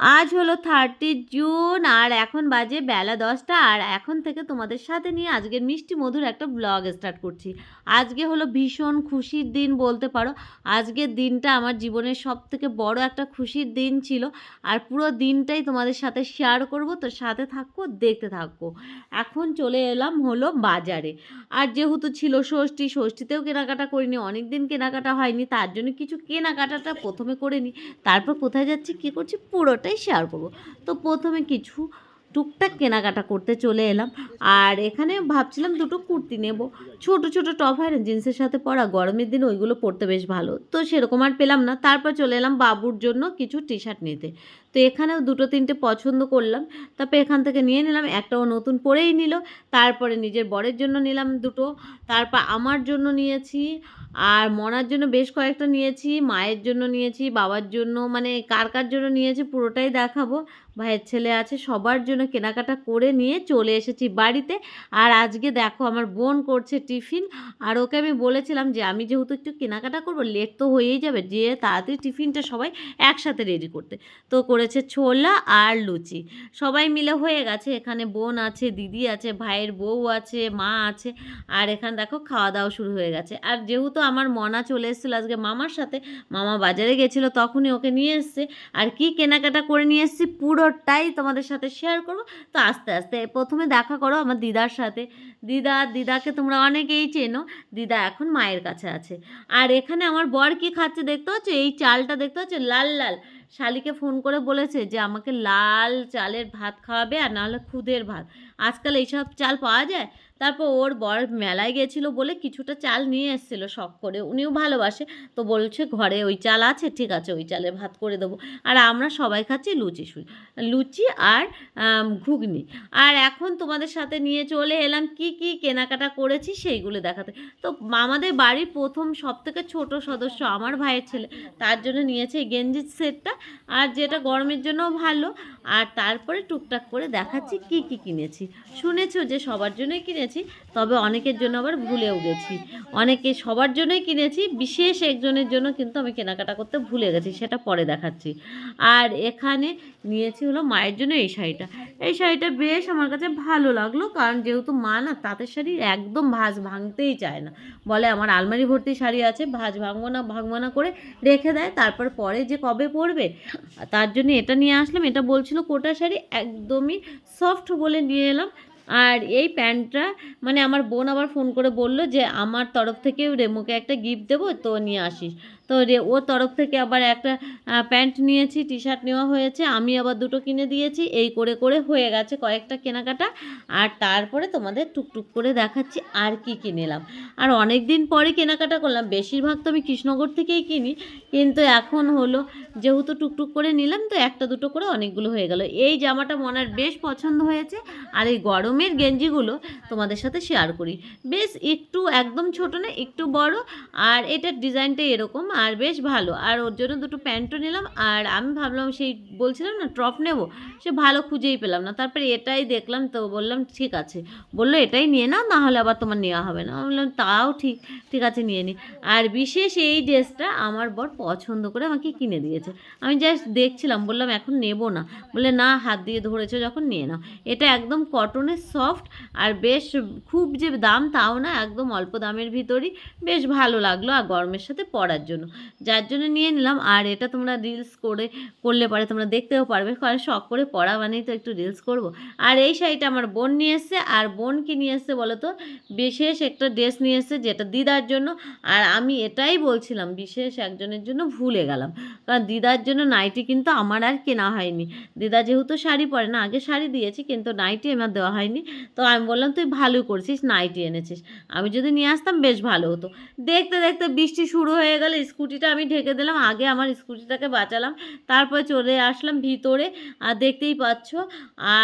আজ হলো thirty June আর এখন বাজে বেলা দশটা, আর এখন থেকে তোমাদের সাথে নিয়ে আজকের মিষ্টি মধুর একটা ব্লগ স্টার্ট করছি। আজকে হলো ভীষণ খুশির দিন বলতে পারো। আজকের দিনটা আমার জীবনের সব থেকে বড় একটা খুশির দিন ছিল, আর পুরো দিনটাই তোমাদের সাথে শেয়ার করব। তো সাথে থাকো, দেখতে থাকো। এখন চলে এলাম হলো বাজারে। আর যেহেতু ছিল ষষ্ঠী, ষষ্ঠীতেও কেনাকাটা করিনি অনেক দিন কেনাকাটা হয়নি, তার জন্য কিছু কেনাকাটাটা প্রথমে করে নিই তারপর কোথায় যাচ্ছি, কী করছি পুরোটাই শেয়ার করব। তো প্রথমে কিছু টুকটাক কেনাকাটা করতে চলে এলাম। আর এখানে ভাবছিলাম দুটো কুর্তি নেব। ছোট ছোট টপ হয় জিন্সের সাথে পরা গরমের দিন ওইগুলো পরতে বেশ ভালো। তো সেরকম আর পেলাম না। তারপর চলে এলাম বাবুর জন্য কিছু টি শার্ট নিতে। তো এখানেও দুটো, তিনটে পছন্দ করলাম। তারপর এখান থেকে নিয়ে নিলাম। একটাও নতুন পরেই নিল। তারপরে নিজের বরের জন্য নিলাম দুটো। তারপর আমার জন্য নিয়েছি আর মনার জন্য বেশ কয়েকটা নিয়েছি, মায়ের জন্য নিয়েছি, বাবার জন্য মানে কার কার জন্য নিয়েছি পুরোটাই দেখাবো। ভাইয়ের ছেলে আছে, সবার জন্য কেনাকাটা করে নিয়ে চলে এসেছি বাড়িতে। আর আজকে দেখো আমার বোন করছে টিফিন। আর ওকে আমি বলেছিলাম যে, আমি যেহেতু একটু কেনাকাটা করব লেট তো হয়েই যাবে, যে তাড়াতাড়ি টিফিনটা সবাই একসাথে রেডি করতে। তো করেছে ছোলা আর লুচি। সবাই মিলে হয়ে গেছে। এখানে বোন আছে, দিদি আছে, ভাইয়ের বউ আছে, মা আছে। আর এখানে দেখো খাওয়া দাওয়া শুরু হয়ে গেছে। আর যেহেতু আমার মনা চলে এসেছিল আজকে মামার সাথে, মামা বাজারে গেছিল, তখনই ওকে নিয়ে এসছে। আর কি কেনাকাটা করে নিয়ে এসেছি পুরোটাই তোমাদের সাথে শেয়ার করব। তো আস্তে আস্তে প্রথমে দেখা করো আমার দিদার সাথে। দিদা, দিদাকে তোমরা অনেকেই চেনো। দিদা এখন মায়ের কাছে আছে। আর এখানে আমার বর কি খাচ্ছে দেখতে পাচ্ছ? এই চালটা দেখতে পাচ্ছ? লাল লাল। শালিকে ফোন করে বলেছে যে, আমাকে লাল চালের ভাত খাওয়াবে আর নাহলে খুদের ভাত। আজকাল এইসব চাল পাওয়া যায়? তারপর ওর বর মেলায় গেছিল বলে কিছুটা চাল নিয়ে এসেছিল, শখ করে। উনিও ভালোবাসে। তো বলছে, ঘরে ওই চাল আছে, ঠিক আছে, ওই চালের ভাত করে দেবো। আর আমরা সবাই খাচ্ছি লুচি লুচি আর ঘুগনি। আর এখন তোমাদের সাথে নিয়ে চলে এলাম কি কি কেনাকাটা করেছি সেইগুলো দেখাতে। তো আমাদের বাড়ির প্রথম সব থেকে ছোটো সদস্য আমার ভাইয়ের ছেলে, তার জন্য নিয়েছে গেঞ্জির সেটটা। আর যেটা গরমের জন্য ভালো আর তারপরে টুকটাক করে দেখাচ্ছি কি কি কিনেছি। শুনেছো যে সবার জন্যই কিনেছি। তবে অনেকের জন্য আবার ভুলেও গেছি। অনেকে সবার জন্যই কিনেছি, বিশেষ একজনের জন্য কিন্তু আমি কেনাকাটা করতে ভুলে গেছি, সেটা পরে দেখাচ্ছি। আর এখানে নিয়েছি হলো মায়ের জন্য এই শাড়িটা। এই শাড়িটা বেশ আমার কাছে ভালো লাগল, কারণ যেহেতু মা না তাঁতের শাড়ি একদম ভাঁজ ভাঙতেই চায় না। বলে আমার আলমারি ভর্তি শাড়ি আছে, ভাঁজ ভাঙবো না ভাঙবো না করে রেখে দেয়, তারপর পরে যে কবে পরবে, তার জন্য এটা নিয়ে আসলাম, এটা বলছিল কোটা শাড়ি, একদমই সফট বলে নিয়ে এলাম। আর এই প্যান্টটা মানে আমার বোন আবার ফোন করে বলল যে, আমার তরফ থেকে রেমুকে একটা গিফট দেবো, তো নিয়ে আসিস। তো ওর তরফ থেকে আবার একটা প্যান্ট নিয়েছি টি শার্ট নেওয়া হয়েছে, আমি আবার দুটো কিনে দিয়েছি, এই করে করে হয়ে গেছে কয়েকটা কেনাকাটা। আর তারপরে তোমাদের টুকটুক করে দেখাচ্ছি আর কি কি নিলাম আর অনেক দিন পরে কেনাকাটা করলাম, বেশিরভাগ তো আমি কৃষ্ণনগর থেকেই কিনি, কিন্তু এখন হলো, যেহেতু টুকটুক করে নিলাম, তো একটা দুটো করে অনেকগুলো হয়ে গেল। এই জামাটা মনার বেশ পছন্দ হয়েছে, আর এই গরমের গেঞ্জিগুলো তোমাদের সাথে শেয়ার করি। বেশ একটু একদম ছোট না, একটু বড়, আর এটার ডিজাইনটা এরকম আর বেশ ভালো। আর ওর জন্য দুটো প্যান্টও নিলাম, আর আমি ভাবলাম সেই বলছিলাম না টপ নেব, সে ভালো খুঁজেই পেলাম না। তারপরে এটাই দেখলাম তো বললাম, ঠিক আছে। বলল, এটাই নিয়ে নাও, না হলে আবার তোমার নেওয়া হবে না। বললাম, তাও ঠিক ঠিক আছে, নিয়ে নিই আর বিশেষ এই ড্রেসটা আমার বর পছন্দ করে আমাকে কিনে দিয়েছে। আমি জাস্ট দেখছিলাম, বললাম, এখন নেব না। বলে না, হাত দিয়ে ধরেছো, যখন নিয়ে নাও। এটা একদম কটনের সফট আর বেশ খুব যে দাম তাও না, একদম অল্প দামের ভিতরই বেশ ভালো লাগল, আর গরমের সাথে পরার জন্য। যার জন্য নিয়ে নিলাম। আর এটা তোমরা রিলস করে, করলে পরে তোমরা দেখতেও পারবে। কারণ শখ করে পড়া মানেই তো একটু রিলস করব। আর এই শাড়িটা আমার বোন নিয়ে এসছে। আর বোন কি নিয়ে এসছে বলো তো? বিশেষ একটা ড্রেস নিয়ে এসছে যেটা দিদার জন্য। আর আমি এটাই বলছিলাম, বিশেষ একজনের জন্য ভুলে গেলাম। কারণ দিদার জন্য নাইটি কিন্তু আমার আর কেনা হয়নি। দিদা যেহেতু শাড়ি পরে না, আগে শাড়ি দিয়েছি কিন্তু নাইটি আমার দেওয়া হয়নি। তো আমি বললাম, তুই ভালোই করছিস নাইটি এনেছিস। আমি যদি নিয়ে আসতাম, বেশ ভালো হতো। দেখতে দেখতে বৃষ্টি শুরু হয়ে গেল স্কুটিটা আমি ঢেকে দিলাম, আগে আমার স্কুটিটাকে বাঁচালাম, তারপরে চলে আসলাম ভিতরে, আর দেখতেই পাচ্ছ,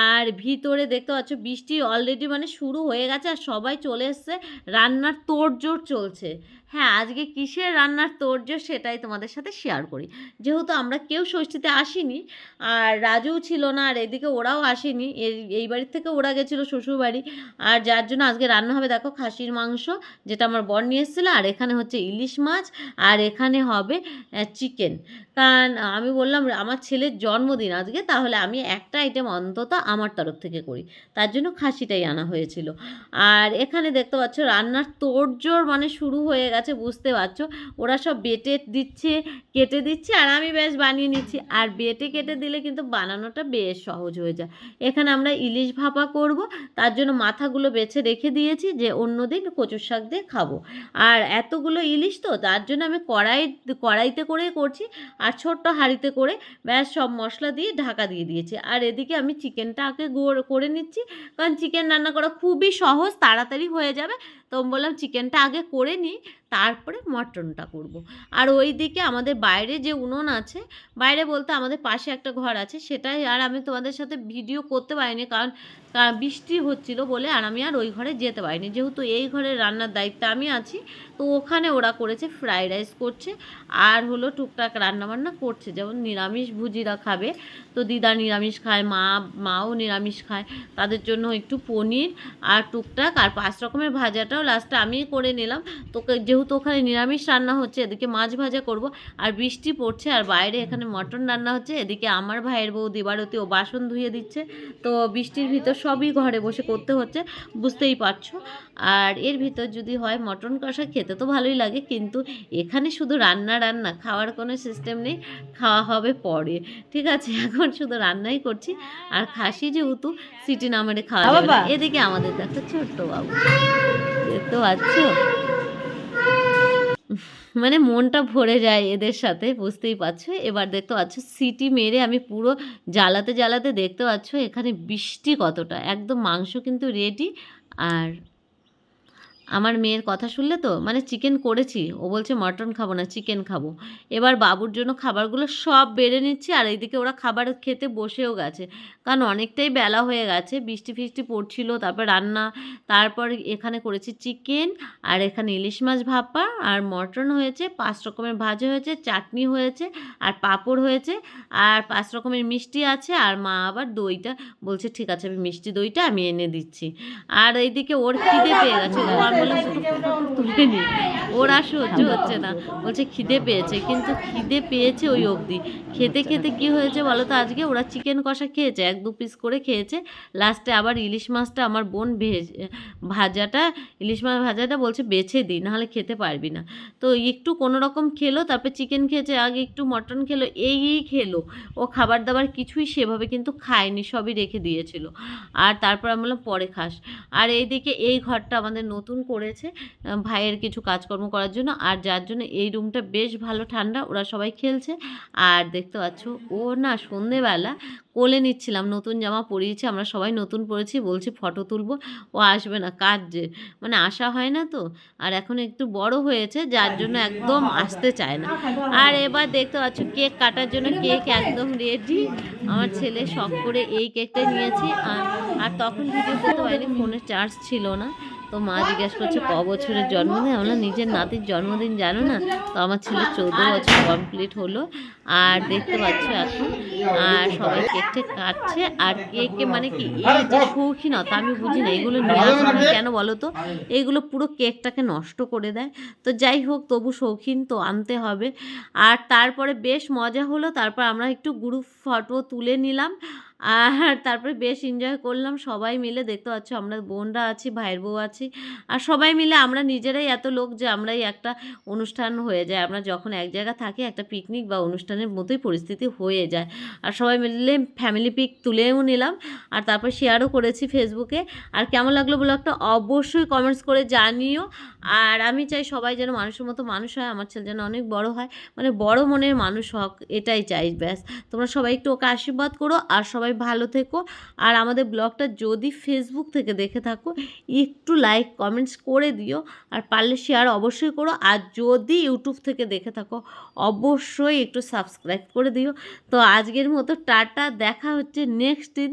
আর ভিতরে দেখতে পাচ্ছ বৃষ্টি অলরেডি মানে শুরু হয়ে গেছে, আর সবাই চলে এসছে, রান্নার তোড়জোড় চলছে। হ্যাঁ আজকে কিসের রান্নার তোড়জোড় সেটাই তোমাদের সাথে শেয়ার করি। যেহেতু আমরা কেউ ষষ্ঠীতে আসিনি, আর রাজুও ছিল না, আর এদিকে ওরাও আসেনি, এই বাড়ির থেকে ওরা গেছিল শ্বশুর বাড়ি আর যার জন্য আজকে রান্না হবে, দেখো খাসির মাংস, যেটা আমার বর নিয়ে এসেছিল, আর এখানে হচ্ছে ইলিশ মাছ, আর এখানে হবে চিকেন কারণ আমি বললাম, আমার ছেলের জন্মদিন আজকে, তাহলে আমি একটা আইটেম অন্তত আমার তরফ থেকে করি। তার জন্য খাসিটাই আনা হয়েছিল। আর এখানে দেখতে পাচ্ছ, রান্নার তোড়জোড় মানে শুরু হয়ে গেছে, বুঝতে পারছ? ওরা সব বেটে দিচ্ছে, কেটে দিচ্ছে, আর আমি বেশ বানিয়ে নিচ্ছি। আর বেটে কেটে দিলে কিন্তু বানানোটা বেশ সহজ হয়ে যায়। এখানে আমরা ইলিশ ভাপা করব, তার জন্য মাথাগুলো বেছে রেখে দিয়েছি যে অন্য দিন কচুর শাক দিয়ে খাব। আর এতগুলো ইলিশ তো, তার জন্য আমি কড়াই, কড়াইতে করেই করছি আর ছোট্ট হাঁড়িতে করে ব্যাস সব মশলা দিয়ে ঢাকা দিয়ে দিয়েছি। আর এদিকে আমি চিকেনটা আগে গোড় করে নিচ্ছি কারণ চিকেন রান্না করা খুবই সহজ, তাড়াতাড়ি হয়ে যাবে। তো বললাম, চিকেনটা আগে করে নিই। তারপরে মটনটা করব। আর ওই দিকে আমাদের বাইরে যে উনুন আছে, বাইরে বলতে আমাদের পাশে একটা ঘর আছে, সেটাই আর আমি তোমাদের সাথে ভিডিও করতে পারিনি কারণ বৃষ্টি হচ্ছিল বলে আর আমি আর ওই ঘরে যেতে পারিনি। যেহেতু এই ঘরে রান্নার দায়িত্বে আমি আছি, তো ওখানে ওরা করেছে ফ্রাইড রাইস করছে আর হলো টুকটাক রান্নাবান্না করছে। যেমন নিরামিষ ভুজিরা খাবে, তো দিদা নিরামিষ খায়, মা, মাও নিরামিষ খায়। তাদের জন্য একটু পনির আর টুকটাক আর পাঁচ রকমের ভাজাটাও লাস্টে আমিই করে নিলাম। তোকে যেহেতু ওখানে নিরামিষ রান্না হচ্ছে এদিকে মাছ ভাজা করব। আর বৃষ্টি পড়ছে আর বাইরে এখানে মটন রান্না হচ্ছে। এদিকে আমার ভাইয়ের বউ দিবারতী ও বাসন ধুয়ে দিচ্ছে। তো বৃষ্টির ভিতর সবই ঘরে বসে করতে হচ্ছে বুঝতেই পারছ। আর এর ভিতর যদি হয় মটন কষা খেতে তো ভালোই লাগে। কিন্তু এখানে শুধু রান্না রান্না খাওয়ার কোনো সিস্টেম নেই খাওয়া হবে পরে। ঠিক আছে এখন শুধু রান্নাই করছি। আর খাসি যেহেতু সিটি না মেরে খাওয়া এদিকে আমাদের দেখো ছোট্ট বাবু। দেখতে পাচ্ছ? মানে মনটা ভরে যায় এদের সাথে, বুঝতেই পারছ? এবার দেখতে পাচ্ছ, সিটি মেরে আমি পুরো জ্বালাতে জ্বালাতে দেখতে পাচ্ছ, এখানে বৃষ্টি কতটা। একদম মাংস কিন্তু রেডি আর আমার মেয়ের কথা শুনলে তো মানে চিকেন করেছি। ও বলছে মটন খাব না চিকেন খাব। এবার বাবুর জন্য খাবারগুলো সব বেড়ে নিচ্ছি, আর এইদিকে ওরা খাবার খেতে বসেও গেছে। কারণ অনেকটাই বেলা হয়ে গেছে, বৃষ্টি ফিষ্টি পড়ছিল, তারপর রান্না, তারপর এখানে করেছি চিকেন আর এখানে ইলিশ মাছ ভাপা, আর মটন হয়েছে, পাঁচ রকমের ভাজা হয়েছে, চাটনি হয়েছে, আর পাঁপড় হয়েছে, আর পাঁচ রকমের মিষ্টি আছে, আর মা আবার দইটা বলছে, ঠিক আছে, আমি মিষ্টি দইটা আমি এনে দিচ্ছি। আর এইদিকে ওর খিদে পেয়ে গেছে। ওর আর সহ্য হচ্ছে না। বলছে খিদে পেয়েছে, কিন্তু খিদে পেয়েছে ওই অবধি। খেতে খেতে কি হয়েছে বলো তো? আজকে ওরা চিকেন কষা খেয়েছে, এক দু পিস করে খেয়েছে। লাস্টে আবার ইলিশ মাছটা আমার বোন ভেজ ভাজাটা, ইলিশ মাছ ভাজাটা বলছে বেছে দিই, নাহলে খেতে পারবি না। তো একটু কোনো রকম খেলো, তারপর চিকেন খেয়েছে, আগে একটু মটন খেলো এই খেলো। ও খাবার দাবার কিছুই সেভাবে কিন্তু খায়নি, সবই রেখে দিয়েছিল। আর তারপর আমি বললাম, পরে খাস। আর এইদিকে এই ঘরটা আমাদের নতুন করেছে ভাইয়ের কিছু কাজকর্ম করার জন্য। আর যার জন্য এই রুমটা বেশ ভালো ঠান্ডা, ওরা সবাই খেলছে। আর দেখতে পাচ্ছ, ও না সন্ধেবেলা কোলে নিচ্ছিলাম, নতুন জামা পরিয়েছে, আমরা সবাই নতুন পরেছি, বলছি ফটো তুলবো, ও আসবে না কাজ যে? মানে আসা হয় না তো? আর এখন একটু বড় হয়েছে, যার জন্য একদম আসতে চায় না। আর এবার দেখতে পাচ্ছ, কেক কাটার জন্য কেক একদম রেডি আমার ছেলে শখ করে এই কেকটা নিয়েছে আর তখন ভিডিও করতে পারিনি ফোনের চার্জ ছিল না। তো মা জিজ্ঞেস করছে ক বছরের জন্মদিন আমরা নিজের নাতির জন্মদিন জানো না? তো আমার ছেলে চৌদ্দ বছর কমপ্লিট হলো। আর দেখতে পাচ্ছ এখন আর সবাই কেক টেক কাটছে। আর কেকে মানে কি এই যে শৌখিনতা আমি বুঝি না এগুলো নিয়ে আসে কেন বলো তো? এইগুলো পুরো কেকটাকে নষ্ট করে দেয়। তো যাই হোক তবু শৌখিন তো আনতে হবে। আর তারপরে বেশ মজা হলো তারপর আমরা একটু গ্রুপ ফটো তুলে নিলাম। আর তারপরে বেশ এনজয় করলাম। সবাই মিলে দেখতে পাচ্ছ আমরা বোনরা আছি, ভাইয়ের বউ আছি। আর সবাই মিলে আমরা নিজেরাই এত লোক যে আমরাই একটা অনুষ্ঠান হয়ে যায়। আমরা যখন এক জায়গা থাকি, একটা পিকনিক বা অনুষ্ঠানের মতোই পরিস্থিতি হয়ে যায়। আর সবাই মিলে ফ্যামিলি পিক তুলেও নিলাম। আর তারপর শেয়ারও করেছি ফেসবুকে আর কেমন লাগল ব্লগটা অবশ্যই কমেন্টস করে জানিও। আর আমি চাই সবাই যেন মানুষের মতো মানুষ হয়, আমার ছেলে যেন অনেক বড় হয়। মানে বড় মনের মানুষ হোক, এটাই চাই, ব্যাস। তোমরা সবাই একটু ওকে আশীর্বাদ করো। আর সবাই সবাই ভালো থেকো। আর আমাদের ব্লগটা যদি ফেসবুক থেকে দেখে থাকো একটু লাইক কমেন্টস করে দিও। আর পারলে শেয়ার অবশ্যই করো। আর যদি ইউটিউব থেকে দেখে থাকো অবশ্যই একটু সাবস্ক্রাইব করে দিও। তো আজকের মতো টাটা দেখা হচ্ছে নেক্সট দিন।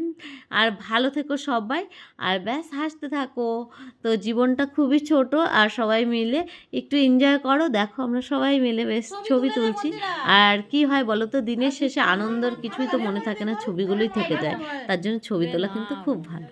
আর ভালো থেকো সবাই। আর ব্যাস হাসতে থাকো। তো জীবনটা খুবই ছোট। আর সবাই মিলে একটু এনজয় করো। দেখো আমরা সবাই মিলে বেশ ছবি তুলছি। আর কি হয় বলো তো? দিনের শেষে আনন্দর কিছুই তো মনে থাকে না। ছবিগুলোই থেকে যায় তার জন্য ছবি তোলা কিন্তু খুব ভালো।